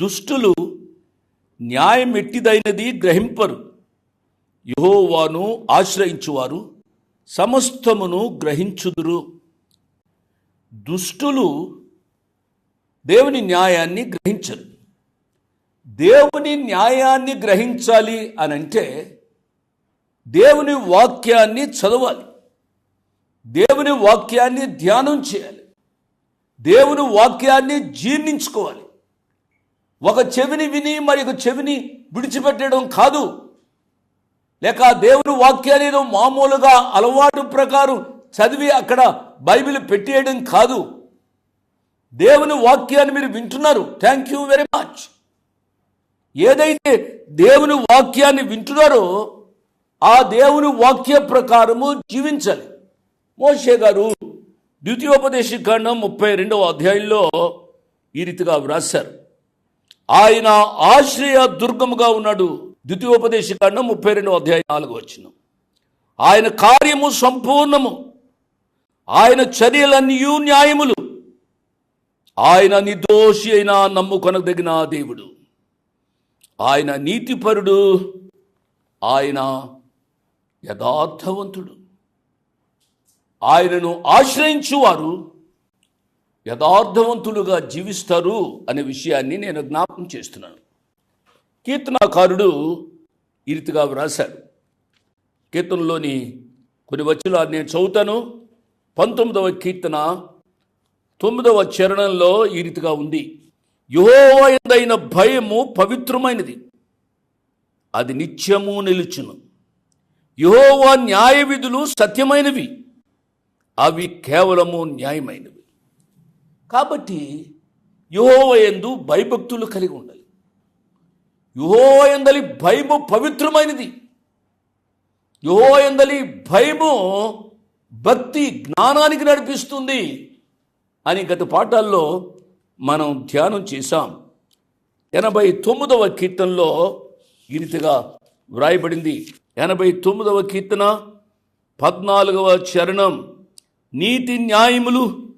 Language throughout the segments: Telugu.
దుష్టులు న్యాయం ఎట్టిదైనది గ్రహింపరు. యహోవాను ఆశ్రయించువారు సమస్తమును గ్రహించుదురు. దుష్టులు దేవుని న్యాయాన్ని గ్రహించరు. దేవుని న్యాయాన్ని గ్రహించాలి అని అంటే దేవుని వాక్యాన్ని చదవాలి. దేవుని వాక్యాన్ని ధ్యానం చేయాలి. దేవుని వాక్యాన్ని జీర్ణించుకోవాలి. ఒక చెవిని విని మరి ఒక చెవిని విడిచిపెట్టడం కాదు. లేక దేవుని వాక్యాన్ని మామూలుగా అలవాటు ప్రకారం చదివి అక్కడ బైబిల్ పెట్టేయడం కాదు. దేవుని వాక్యాన్ని మీరు వింటున్నారు. థ్యాంక్ యూ వెరీ మచ్ ఏదైతే దేవుని వాక్యాన్ని వింటున్నారో ఆ దేవుని వాక్య ప్రకారము జీవించాలి. మోషే గారు ద్వితీయోపదేశ కాండం ముప్పై రెండవ అధ్యాయంలో ఈ రీతిగా వ్రాశారు. ఆయన ఆశ్రయ దుర్గముగా ఉన్నాడు. ద్వితీయోపదేశ కాండం ముప్పై రెండు అధ్యాయ నాలుగు వచ్చిన. ఆయన కార్యము సంపూర్ణము. ఆయన చర్యలన్నీ న్యాయములు. ఆయన నిర్దోషి అయిన నమ్ముకొనదగిన దేవుడు. ఆయన నీతిపరుడు. ఆయన యథార్థవంతుడు. ఆయనను ఆశ్రయించువారు. యథార్థవంతులుగా జీవిస్తారు అనే విషయాన్ని నేను జ్ఞాపకం చేస్తున్నాను. కీర్తనాకారుడు ఈ రీతిగా వ్రాశాడు. కీర్తనలోని కొన్ని వచనాలు నేను చదువుతాను. పంతొమ్మిదవ కీర్తన తొమ్మిదవ చరణంలో ఈ రీతిగా ఉంది. యుహోవైన భయము పవిత్రమైనది. అది నిత్యము నిలుచును. యుహోవా న్యాయ విధులు సత్యమైనవి. అవి కేవలము న్యాయమైనవి. కాబట్టి యుహోవయందు భయభక్తులు కలిగి ఉండాలి. యుహోవయందలి భయము పవిత్రమైనది. యుహోవయందలి భయము భక్తి జ్ఞానానికి నడిపిస్తుంది అని గత పాఠాల్లో మనం ధ్యానం చేశాం. ఎనభై తొమ్మిదవ కీర్తనలో ఈ రీతిగా వ్రాయబడింది. ఎనభై తొమ్మిదవ కీర్తన పద్నాలుగవ చరణం నీతి న్యాయములు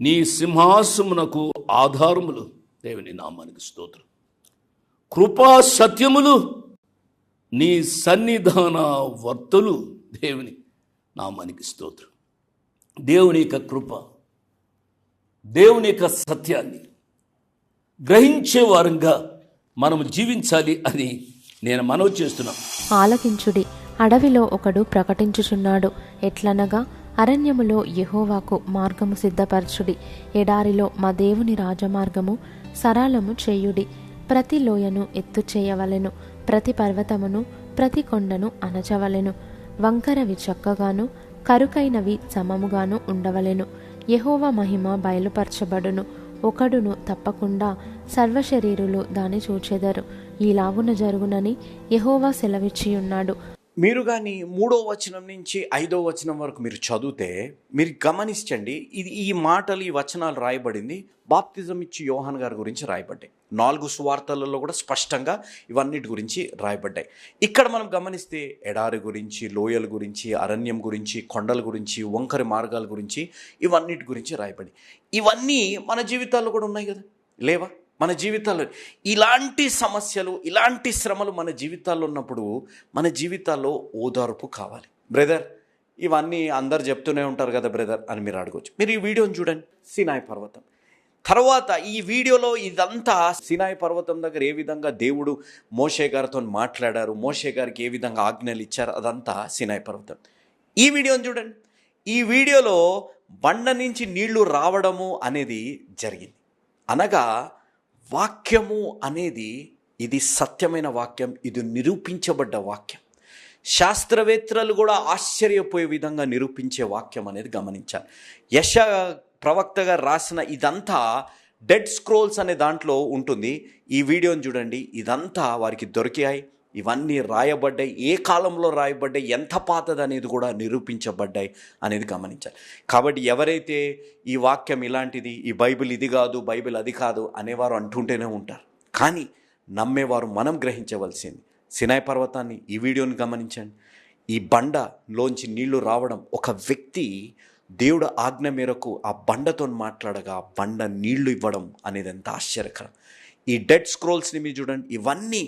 నీ సింహాసమునకు ఆధారములు దేవుని నామానికి స్తోత్రం. కృపా సత్యములు నీ సన్నిధాన వర్తలు దేవుని నామానికి స్తోత్రం. దేవుని యొక్క కృప దేవుని యొక్క సత్యాన్ని గ్రహించే వారంగా మనం జీవించాలి అని నేను మనవి చేస్తున్నాను. ఆలకించుడి. అడవిలో ఒకడు ప్రకటించుచున్నాడు. ఎట్లనగా అరణ్యములో యహోవాకు మార్గము సిద్ధపరచుడి. ఎడారిలో మా దేవుని రాజమార్గము సరళము చేయుడి. ప్రతి లోయను ఎత్తు చేయవలెను ప్రతి పర్వతమును ప్రతి కొండను అనచవలెను వంకరవి చక్కగాను కరుకైనవి సమముగాను ఉండవలెను. యహోవ మహిమ బయలుపరచబడును. ఒకడును తప్పకుండా సర్వశరీరులు దాని చూచెదరు. ఈలాగున జరుగునని యెహోవా సెలవిచ్చియున్నాడు. మీరు కానీ మూడో వచనం నుంచి ఐదో వచనం వరకు మీరు చదివితే మీరు గమనించండి ఇది ఈ మాటలు ఈ వచనాలు రాయబడింది బాప్తిజం ఇచ్చి యోహాన్ గారి గురించి రాయబడ్డాయి. నాలుగు సువార్తలలో కూడా స్పష్టంగా ఇవన్నిటి గురించి రాయబడ్డాయి. ఇక్కడ మనం గమనిస్తే ఎడారి గురించి లోయల గురించి అరణ్యం గురించి కొండల గురించి వంకరి మార్గాల గురించి ఇవన్నిటి గురించి రాయబడి ఇవన్నీ మన జీవితాల్లో కూడా ఉన్నాయి కదా? లేవా? మన జీవితాల్లో. ఇలాంటి సమస్యలు ఇలాంటి శ్రమలు మన జీవితాల్లో ఉన్నప్పుడు మన జీవితాల్లో ఓదార్పు కావాలి. బ్రదర్ ఇవన్నీ అందరు చెప్తూనే ఉంటారు కదా బ్రదర్ అని మీరు అడగవచ్చు మీరు ఈ వీడియోని చూడండి. సినాయి పర్వతం తర్వాత ఈ వీడియోలో ఇదంతా సినాయి పర్వతం దగ్గర ఏ విధంగా దేవుడు మోషే గారితో మాట్లాడారు మోషే గారికి ఏ విధంగా ఆజ్ఞలు ఇచ్చారు అదంతా సినాయి పర్వతం ఈ వీడియోని చూడండి. ఈ వీడియోలో బండ నుంచి నీళ్ళు రావడము అనేది జరిగింది. అనగా వాక్యము అనేది ఇది సత్యమైన వాక్యం ఇది నిరూపించబడ్డ వాక్యం. శాస్త్రవేత్తలు కూడా ఆశ్చర్యపోయే విధంగా నిరూపించే వాక్యం అనేది గమనించాలి. యశ ప్రవక్తగా రాసిన ఇదంతా డెడ్ స్క్రోల్స్ అనే దాంట్లో ఉంటుంది. ఈ వీడియోని చూడండి. ఇదంతా వారికి దొరికాయి. ఇవన్నీ రాయబడ్డాయి ఏ కాలంలో రాయబడ్డాయి ఎంత పాతది అనేది కూడా నిరూపించబడ్డాయి అనేది గమనించాలి. కాబట్టి ఎవరైతే ఈ వాక్యం ఇలాంటిది ఈ బైబిల్ ఇది కాదు బైబిల్ అది కాదు అనేవారు అంటుంటేనే ఉంటారు. కానీ నమ్మేవారు మనం గ్రహించవలసింది సినాయి పర్వతాన్ని ఈ వీడియోని గమనించండి. ఈ బండలోంచి నీళ్ళు రావడం ఒక వ్యక్తి దేవుడు ఆజ్ఞ మేరకు ఆ బండతో మాట్లాడగా బండ నీళ్ళు ఇవ్వడం అనేది ఎంత ఆశ్చర్యకరం. ఈ డెడ్ స్క్రోల్స్ని మీరు చూడండి ఇవన్నీ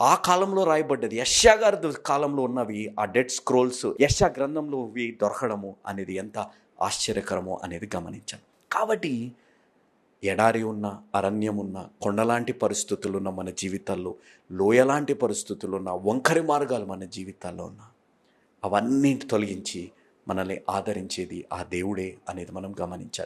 ఆ కాలంలో రాయబడ్డది. యష్యా గారి కాలంలో ఉన్నవి ఆ డెడ్ స్క్రోల్స్ యష్యా గ్రంథంలో ఇవి దొరకడము అనేది ఎంత ఆశ్చర్యకరమో అనేది గమనించాను కాబట్టి ఎడారి ఉన్న అరణ్యం ఉన్న కొండలాంటి పరిస్థితులు ఉన్న మన జీవితాల్లో లోయలాంటి పరిస్థితులు ఉన్న వంకరి మార్గాలు మన జీవితాల్లో ఉన్న అవన్నీ తొలగించి మనల్ని ఆదరించేది ఆ దేవుడే అనేది మనం గమనించాలి.